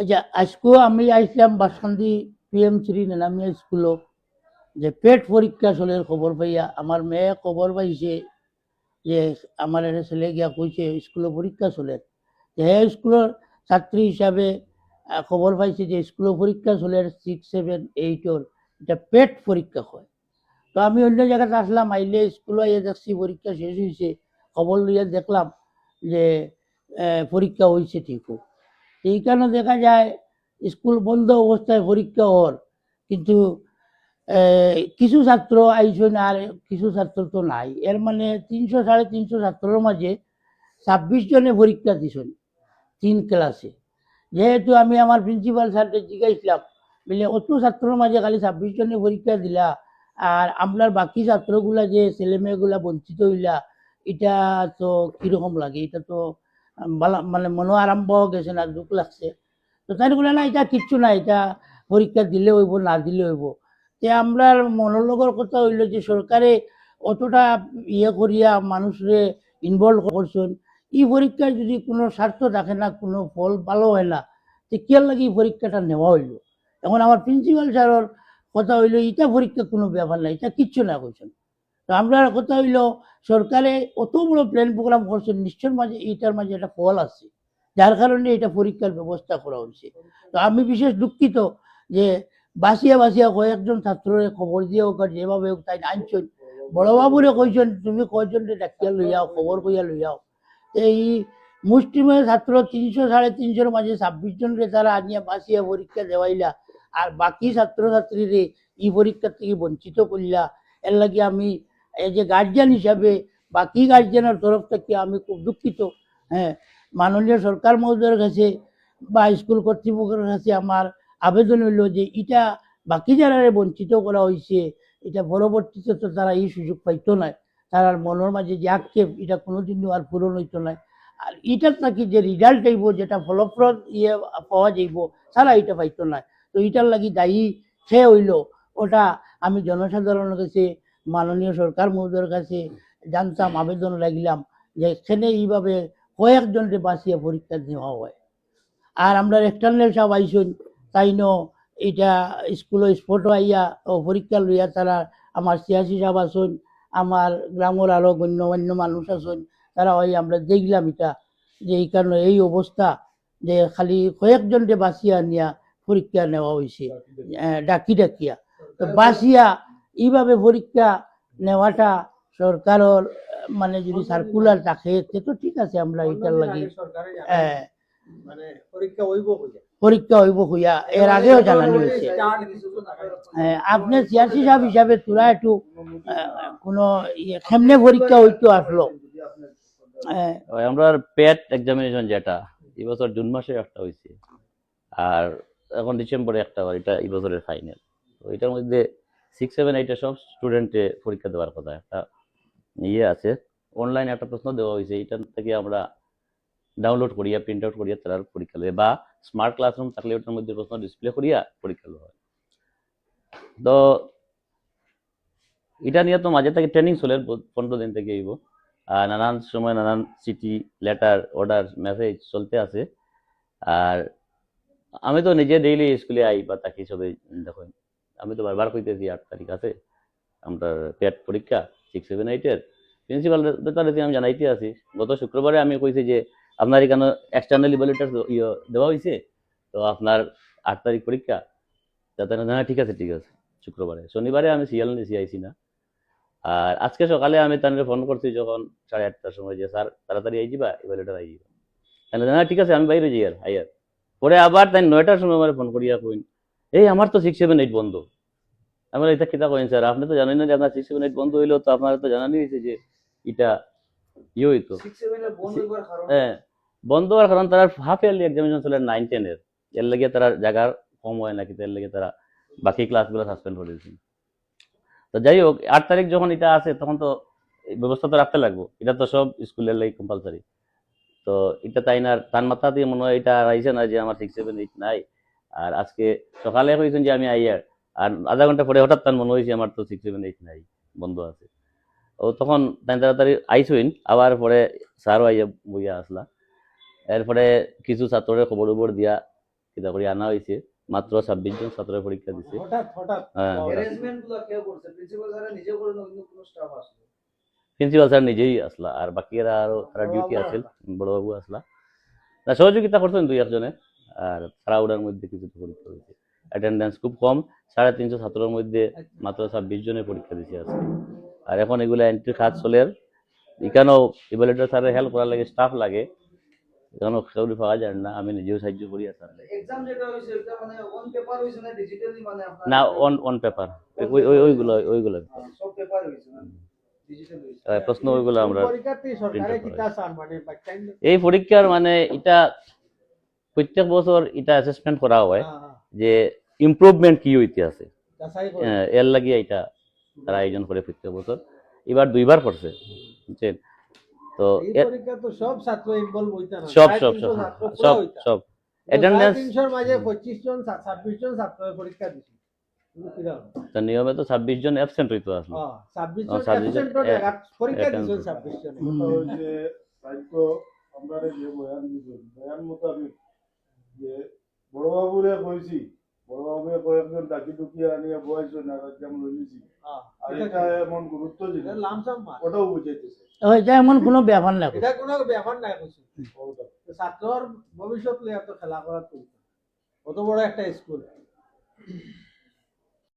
আচ্ছা আজকেও আমি আইসলাম বাসন্তী পিএম শ্রী নেনামিয়া স্কুলও যে পেট পরীক্ষা চলের খবর পাইয়া। আমার মেয়ে খবর পাইছে যে আমার এটা ছেলে গিয়া কইছে স্কুলে পরীক্ষা চলে। যে হে স্কুলের ছাত্রী হিসাবে খবর পাইছে যে স্কুলে পরীক্ষা চলে সিক্স সেভেন এইটর এটা পেট পরীক্ষা হয়। তো আমি অন্য জায়গাতে আসলাম আইলে স্কুলে আইয়া দেখছি পরীক্ষা শেষ হয়েছে খবর লইয়া দেখলাম যে পরীক্ষা হয়েছে ঠিকও এই কারণে দেখা যায়, স্কুল বন্ধ অবস্থায় পরীক্ষা হওয়ার কিন্তু কিছু ছাত্র আইসন আর কিছু ছাত্র তো নাই। এর মানে তিনশো সাড়ে তিনশো ছাত্রের মাঝে ছাব্বিশ জনে পরীক্ষা দিছেন তিন ক্লাসে। যেহেতু আমি আমার প্রিন্সিপাল স্যারকে জিজ্ঞাসলাম, বলে, অত ছাত্রের মাঝে খালি ছাব্বিশ জনে পরীক্ষা দিলা, আর আপনার বাকি ছাত্রগুলা যে ছেলে মেয়েগুলা বঞ্চিত হইলা, এটা তো কীরকম লাগে? এটা তো মানে মনো আরম্ভ গেছে না, দুঃখ লাগছে। তো তাই বলে না এটা কিচ্ছু না এটা পরীক্ষা দিলে হইব না দিলে হইব তে আমরা মনোলোগের কথা হইল যে সরকারে অতটা ইয়ে করিয়া মানুষরে ইনভলভ করছেন এই পরীক্ষার যদি কোনো স্বার্থ থাকে না, কোনো ফল ভালো হয় না, তো কে লাগে এই পরীক্ষাটা নেওয়া হইল? এখন আমার প্রিন্সিপাল স্যারের কথা হইল এটা পরীক্ষা কোনো ব্যাপার না এটা কিচ্ছু না করছেন তো আমরা কথা হইল, সরকারে অত বড় প্ল্যান প্রোগ্রাম করছেন নিশ্চয় মাঝে এইটার মাঝে একটা ফল আছে। যার কারণে এটা পরীক্ষার ব্যবস্থা করা হয়েছে। তো আমি বিশেষ দুঃখিত যে বাসিয়া বাসিয়া কয়েকজন ছাত্রের খবর দিয়ে হোক যেভাবে হোক তাই আনছেন। বড়বাবুরে কইছেন, তুমি কয়জনকে ডাকিয়া লইয়াও, খবর কইয়া লইয়াও? এই মুষ্টিমেয় ছাত্র তিনশো, সাড়ে তিনশোর মাঝে ছাব্বিশ জনকে তারা আনিয়া বাসিয়া পরীক্ষা দেওয়াইলা, আর বাকি ছাত্রছাত্রীরে ই পরীক্ষার থেকে বঞ্চিত করলা এর লাগে আমি এই যে গার্জিয়ান হিসাবে বাকি গার্জিয়ানের তরফ থেকে আমি খুব দুঃখিত। হ্যাঁ মাননীয় সরকার মহোদয়ের কাছে বা স্কুল কর্তৃপক্ষের কাছে আমার আবেদন হইল যে এটা বাকি যারা বঞ্চিত করা হয়েছে, এটা পরবর্তীতে তো তারা এই সুযোগ পাইতো না। তারার মনের মাঝে যে আক্ষেপ, এটা কোনোদিনও আর পূরণ হইতো না। আর এটার নাকি যে রিজাল্ট আইব যেটা ফলপ্রদ ইয়ে পাওয়া যাইব, তারা এটা পাইতো না। তো এটার লাগি দায়ী সে হইল। ওটা আমি জনসাধারণের কাছে মাননীয় সরকার মহোদয়ের কাছে জানতাম, আবেদন রাখলাম যে এখানে এইভাবে কয়েকজনকে বাঁচিয়ে পরীক্ষা নেওয়া হয়। আর আমরা এক্সটার্নাল সব আইসুন, তাই ন এটা স্কুল স্পোর্ট আইয়া ও পরীক্ষা লইয়া তারা আমার সিয়াসি সাহেব আসুন, আমার গ্রামের আরও অন্য মানুষ আসুন, তারা ওই আমরা দেখলাম এটা যে এই কারণে এই অবস্থা যে খালি কয়েকজনকে বাঁচিয়া নিয়া পরীক্ষা নেওয়া হয়েছে ডাকি ডাকিয়া। তো বাঁচিয়া এইভাবে পরীক্ষা নেওয়াটা সরকারের মানে যদি সার্কুলার থাকে তে তো ঠিক আছে আমরা এটার লাগি। আহ, মানে পরীক্ষা হইব হইয়া এর আগেও জানানো হয়েছে আপনি সিয়াসি সাহেব হিসাবে তোরা একটু কোনো ইয়ে, কেমনে পরীক্ষা হইতো আসলো? ওই আমরা পেট এক্সামিনেশন যেটা এই বছর জুন মাসে একটা হয়েছে আর এখন ডিসেম্বরে একটা হয় এটা এই বছরের ফাইনাল তো এটার মধ্যে সিক্স সেভেন এইটের সব স্টুডেন্টে পরীক্ষা দেওয়ার কথা। একটা ইয়ে আছে। অনলাইনে একটা প্রশ্ন দেওয়া হয়েছে এইটার থেকে আমরা ডাউনলোড করিয়া প্রিন্ট আউট করিয়া তারা পরীক্ষা দেবে বা স্মার্ট ক্লাসরুম থাকলে ওটার মধ্যে প্রশ্ন ডিসপ্লে করিয়া পরীক্ষা দেওয়া হয়। তো এটা নিয়ে তো মাঝে থেকে ট্রেনিং চলে, পনেরো দিন থেকে এইব। আর নানান সময় নানান চিঠি লেটার অর্ডার মেসেজ চলতে আছে। আর আমি তো নিজে ডেইলি স্কুলে আই বা তাকে সবে দেখুন আমি তো বারবার কইতেছি, আট তারিখ আছে, আমরা পেট পরীক্ষা সিক্স সেভেন এইটের প্রিন্সিপাল তাদের আমি জানাইতে আছি, গত শুক্রবারে আমি কইছি যে, আপনার এখানে এক্সটার্নাল ইভালুয়েটার ইয়ে দেওয়া হয়েছে তো আপনার আট তারিখ পরীক্ষা যাতে না, ঠিক আছে ঠিক আছে, শুক্রবারে। শনিবারে আমি সিয়াল নিয়েছি আইসি না। আর আজকে সকালে আমি তাদের ফোন করছি যখন সাড়ে আটটার সময় যে, স্যার, তাড়াতাড়ি আই যাবা ইভালুয়েটার আই যাবা। তাহলে না, ঠিক আছে, আমি বাইরে যাই আর, আই আর। পরে আবার তাই নয়টার সময় আমার ফোন করিয়া কইন এই আমার তো সিক্স সেভেন এইট বন্ধ। আমার এটা কিতা কইন স্যার আপনি তো জানেন না যে আপনার সিক্স সেভেন এইট বন্ধ হইল তো আপনার তো জানানি হয়েছে যে এটা ইয়ে হইতো। হ্যাঁ বন্ধ হওয়ার কারণ তারা হাফ ইয়ারলি এক্সামিনেশন চলে নাইন টেনের এর। লাগে তারা জায়গার কম হয় নাকি এর লাগে তারা বাকি ক্লাসগুলো সাসপেন্ড করে দিয়েছে। তো যাই হোক আট তারিখ যখন এটা আছে তখন তো ব্যবস্থা তো রাখতে লাগবো। এটা তো সব স্কুলের লাগে কম্পালসারি তো এটা তাই না তার মাথা দিয়ে মনে হয় এটা আইসে না যে আমার সিক্স সেভেন এইট নাই। আর আজকে সকালে কইছেন যে আমি আইয়ার আর আধা ঘণ্টা পরে হঠাৎ তার মনে হয়েছে আমার তো সিক্স সেভেন এইট নাই বন্ধ আছে। ও তখন তাই তাড়াতাড়ি আইসইন আবার পরে স্যারও আইয়া বইয়া আসলা। এরপরে কিছু ছাত্রের খবর উবর দিয়া কিতা করে আনা হয়েছে মাত্র ছাব্বিশ জন ছাত্র পরীক্ষা দিছে। হ্যাঁ প্রিন্সিপাল স্যার নিজে করে না অন্য কোনো স্টাফ আসলো? প্রিন্সিপাল স্যার নিজেই আসলা আর বাকিরা আরও তারা ডিউটি আছিল বড়বাবু আসলা? না সহযোগিতা করছেন দুই একজনে? আর সারা ওটার মধ্যে কিছু পরীক্ষা হয়েছে। অ্যাটেন্ডেন্স খুব কম সাড়ে তিনশো ছাত্রের মধ্যে মাত্র ছাব্বিশ জনের পরীক্ষা দিছে আজকে। আর এখন এগুলো এন্ট্রি খাত চলে এখানেও ইভ্যালুয়েটর স্যারের হেল্প করার লাগে স্টাফ লাগে। এখানেও কেউ পাওয়া যায় না আমি নিজেও সাহায্য করি স্যার মানে না অন অন পেপার ওই ওই- ওইগুলো ওইগুলো। আহ, প্রশ্ন ওইগুলো আমরা এই পরীক্ষার মানে এটা প্রত্যেক বছর এটা অ্যাসেসমেন্ট করা হয় হ্যাঁ যে ইমপ্রুভমেন্ট কি হইতে আছে আহ, এর লাগিয়ে এটা তারা আয়োজন করে প্রত্যেক বছর। এবার দুইবার করছে বুঝছেন? তো সব ছাত্র ইনভলভ সব সব সব সব সব। তো অ্যাটেন্ডেন্স মাঝে 25 জন 26 জন ছাত্র পরীক্ষা দিছে। কিন্তু নিয়মে তো ছাব্বিশ জন অ্যাবসেন্ট হইতো আসলে। হ্যাঁ, 26 জন 26 জন absent ও এ- দেখা- পরীক্ষা দিছে 26 জন। হুম। কথা হচ্ছে দায়িত্ব আমরা যে বয়ান দিছেন বয়ান মোতাবেক যে বড়বাবুরে কইছি বড়বাবুরে কয়েকজন ডাকি টুকি আনিয়ে বয়স না যেমন হ্যাঁ, আর এটা এটা এমন গুরুত্ব মার। ওটাও বুঝাইতেছে। এটা এমন কোনো ব্যাপার না এটা কোনো ব্যাপার নাই কইছি। ছাত্রর ভবিষ্যৎ লিয়ে এত খেলা করার কত অত বড় একটা স্কুল।